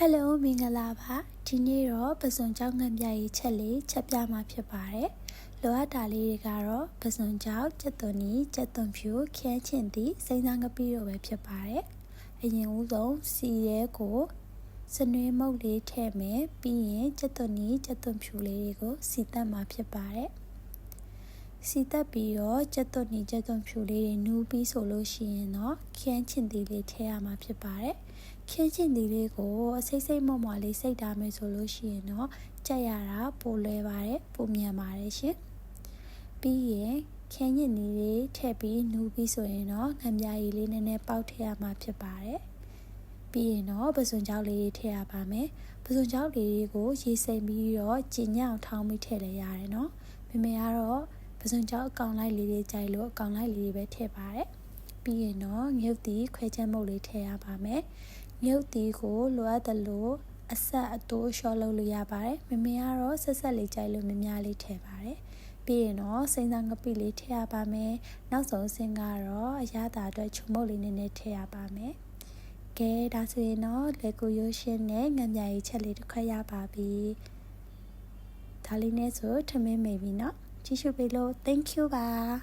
ဟယ်လိုမင်္ဂလာပါဒီနေ့တော့ပစွန်ကြောက်ငံပြရေးချက်လေးချက်ပြမှာဖြစ်ပါတယ်လိုအပ်တာလေးတွေကတော့ပစွန်ကြောက်စက်သွန်နီစက်သွန်ဖြူခန်းချင်သည့်စိမ့်စားငပိတို့ပဲဖြစ်ပါတယ်အရင်ဦးဆုံးစီရဲကိုစနွေးမုတ်လေးထည့်မယ်ပြီးရင်စက်သွန်နီစက်သွန်ဖြူလေးတွေကိုစီတက်မှာဖြစ်ပါတယ် စီတက်ပြီးတော့စက်သွန်နီစက်သွန်ဖြူလေးတွေနူးပြီးဆိုလို့ရှိရင်တော့ခန်းချင်သည့်လေးထည့်ရမှာဖြစ်ပါတယ်ခင်းချင်ဒီလေးကိုအစိမ့်စိမ့်မော့မော့လေးစိတ်ထားမယ်ဆိုလို့ရှိရင်တော့ကြက်ရတာပိုလွယ်ပါတယ်ပိုမြန်ပါတယ်ရှင်ပြီးရင်ခင်းညင်ဒီလေးထည့်ပြီးနူးပြီးဆိုရင်တော့ငံပြားရည်လေးနည်းနည်းပေါက်ထည့်ရမှာဖြစ်ပါတယ်ပြီးရင်တော့ပစွန်ကြောက်လေးထည့်ရပါမယ်ပစွန်ကြောက်လေးကိုရေစိမ်ပြီးတော့ကျင်ညောင်ထောင်းပြီးထည့်လဲရတယ်နော်မမေကတော့ ပစွန်ကြောက်အကောင်လိုက်လေးလေးကြိုက်လို့အကောင်လိုက်လေးလေးပဲထည့်ပါတယ်ပြီးရင်တော့ငုတ်တီခွဲချက်မုတ်လေးထည့်ရပါမယ်မြုပ်တီးကိုလိုအပ်တယ်လို့အဆက်အတိုးလျှော့လုပ်လို့ရပါတယ်မမေကတော့ဆက်ဆက်လေးကြိုက်လို့မများလေးထည့်ပါတယ်ပြီးရင်တော့စိမ့်စားငပိလေးထည့်ရပါမယ်နောက်ဆုံးအဆင့်ကတော့အရသာအတွက်ချုံမုတ်လေးနည်းနည်းထည့်ရပါမယ်ကဲဒါဆိုရင်တော့လေကိုရိုးရှင်းနဲ့ငံမြရီချက်လေးတစ်ခွက်ရပါပြီဒါလေးနဲ့ဆိုထမင်းမေပြီเ继续 below，Thank you 吧。